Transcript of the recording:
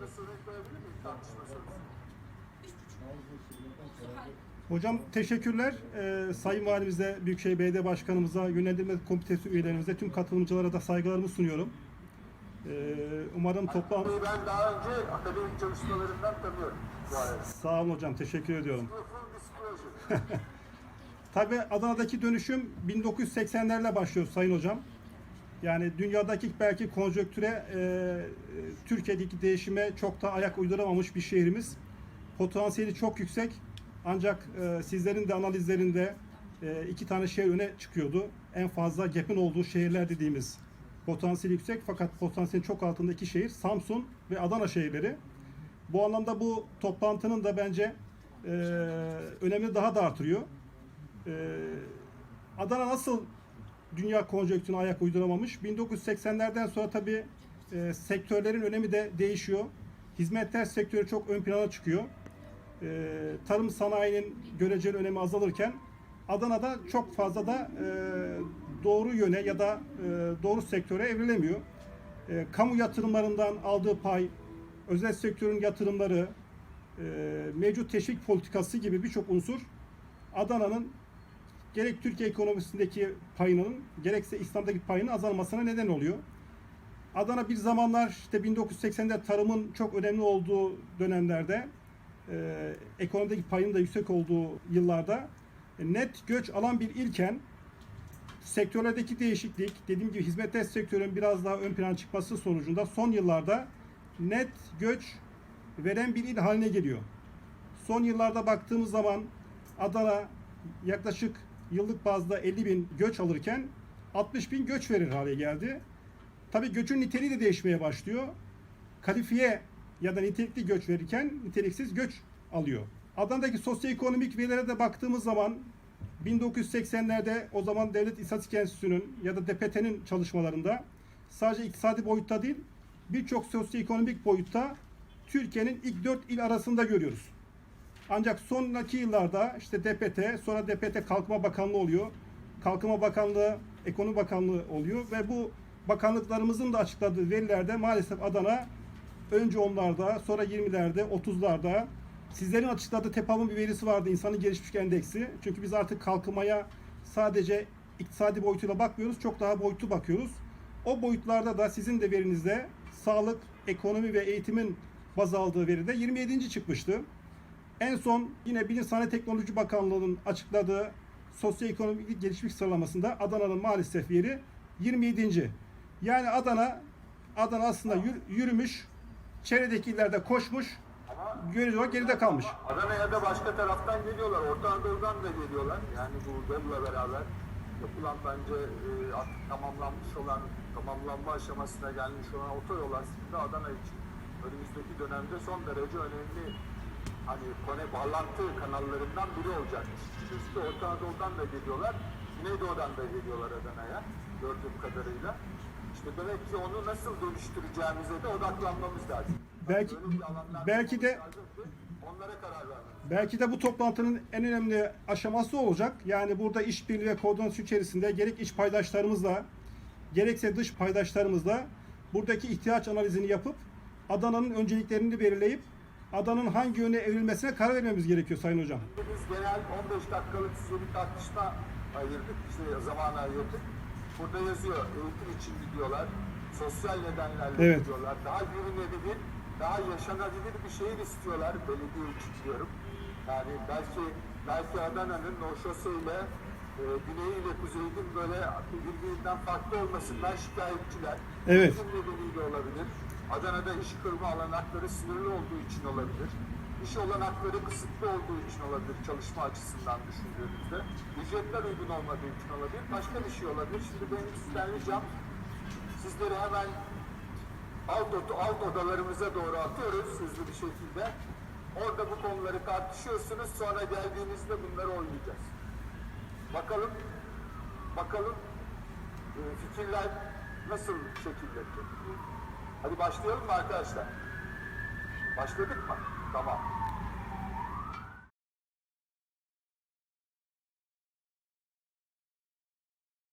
Orada soruyu koyabilir miyim tartışma sorusu? Hocam teşekkürler. Ee, Sayın Valimize, Büyükşehir Belediye Başkanımıza, yönlendirme komitesi üyelerimize, tüm katılımcılara da saygılarımı sunuyorum. Ee, umarım toplam... Ben daha önce akademik çalışmalarından tanıyorum. Sağ olun hocam, teşekkür ediyorum. Tabii Adana'daki dönüşüm 1980'lerle başlıyor Sayın Hocam. Yani dünyadaki belki konjonktüre, e, e, Türkiye'deki değişime çok da ayak uyduramamış bir şehrimiz. Potansiyeli çok yüksek. Ancak e, sizlerin de analizlerinde e, iki tane şehir öne çıkıyordu. En fazla gap'in olduğu şehirler dediğimiz potansiyeli yüksek fakat potansiyelin çok altında iki şehir Samsun ve Adana şehirleri. Bu anlamda bu toplantının da bence e, önemini daha da artırıyor. Ee, Adana nasıl dünya konjonktürüne ayak uyduramamış? 1980'lerden sonra tabii e, sektörlerin önemi de değişiyor. Hizmetler sektörü çok ön plana çıkıyor. Ee, tarım sanayinin göreceli önemi azalırken Adana'da çok fazla da e, doğru yöne ya da e, doğru sektöre evrilemiyor. E, kamu yatırımlarından aldığı pay, özel sektörün yatırımları, e, mevcut teşvik politikası gibi birçok unsur Adana'nın gerek Türkiye ekonomisindeki payının gerekse İslam'daki payının azalmasına neden oluyor. Adana bir zamanlar işte 1980'de tarımın çok önemli olduğu dönemlerde e, ekonomideki payının da yüksek olduğu yıllarda e, net göç alan bir ilken sektörlerdeki değişiklik dediğim gibi hizmetler sektörünün biraz daha ön plana çıkması sonucunda son yıllarda net göç veren bir il haline geliyor. Son yıllarda baktığımız zaman Adana yaklaşık yıllık bazda 50 bin göç alırken 60 bin göç verir hale geldi. Tabii göçün niteliği de değişmeye başlıyor. Kalifiye ya da nitelikli göç verirken niteliksiz göç alıyor. Adana'daki sosyoekonomik verilere de baktığımız zaman 1980'lerde o zaman Devlet İstatistik Enstitüsü'nün ya da DPT'nin çalışmalarında sadece iktisadi boyutta değil birçok sosyoekonomik boyutta Türkiye'nin ilk dört il arasında görüyoruz. Ancak sonraki yıllarda işte DPT, sonra DPT Kalkınma Bakanlığı oluyor. Kalkınma Bakanlığı, Ekonomi Bakanlığı oluyor ve bu bakanlıklarımızın da açıkladığı verilerde maalesef Adana önce onlarda, sonra 20'lerde, 30'larda sizlerin açıkladığı TEPAM'ın bir verisi vardı insanın gelişmiş endeksi. Çünkü biz artık kalkınmaya sadece iktisadi boyutuyla bakmıyoruz, çok daha boyutlu bakıyoruz. O boyutlarda da sizin de verinizde sağlık, ekonomi ve eğitimin baz aldığı veride 27. çıkmıştı. En son yine Bilim Sanayi Teknoloji Bakanlığı'nın açıkladığı sosyoekonomik gelişmiş sıralamasında Adana'nın maalesef yeri 27. Yani Adana Adana aslında yür- yürümüş, çevredeki illerde koşmuş, görece olarak geride kalmış. Adana'ya da başka taraftan geliyorlar. Orta Anadolu'dan da geliyorlar. Yani bu bununla beraber yapılan bence e, artık tamamlanmış olan, tamamlanma aşamasına gelmiş olan otoyol aslında Adana için önümüzdeki dönemde son derece önemli hani kone bağlantı kanallarından biri olacak. Çünkü Orta Anadolu'dan da geliyorlar, Güneydoğu'dan da geliyorlar Adana'ya gördüğüm kadarıyla. İşte demek ki onu nasıl dönüştüreceğimize de odaklanmamız lazım. Belki- alanlar belki de- onlara karar vermemiz. Belki de bu toplantının en önemli aşaması olacak. Yani burada işbirliği ve koordinasyon içerisinde gerek iç paydaşlarımızla gerekse dış paydaşlarımızla buradaki ihtiyaç analizini yapıp Adana'nın önceliklerini belirleyip Adana'nın hangi yöne evrilmesine karar vermemiz gerekiyor Sayın Hocam. Biz genel 15 dakikalık size bir tartışma ayırdık, işte zaman ayırdık. Burada yazıyor, eğitim için gidiyorlar, sosyal nedenlerle Evet. gidiyorlar, daha yürünebilir, daha yaşanabilir bir şehir istiyorlar, belediye için diyorum. Yani belki belki Adana'nın o şoseyle e, güneyi ile kuzeyinin böyle birbirinden farklı olmasından şikayetçiler. Evet. Eğitim nedeniyle olabilir. Adana'da iş kurma olanakları sınırlı olduğu için olabilir. İş olanakları kısıtlı olduğu için olabilir çalışma açısından düşündüğümüzde. Ücretler uygun olmadığı için olabilir. Başka bir şey olabilir. Şimdi benim sizden ricam sizleri hemen alt, alt odalarımıza doğru atıyoruz hızlı bir şekilde. Orada bu konuları tartışıyorsunuz. Sonra geldiğinizde bunları oynayacağız. Bakalım bakalım e, fikirler nasıl şekillenecek? Hadi başlayalım mı arkadaşlar? Başladık mı? Tamam.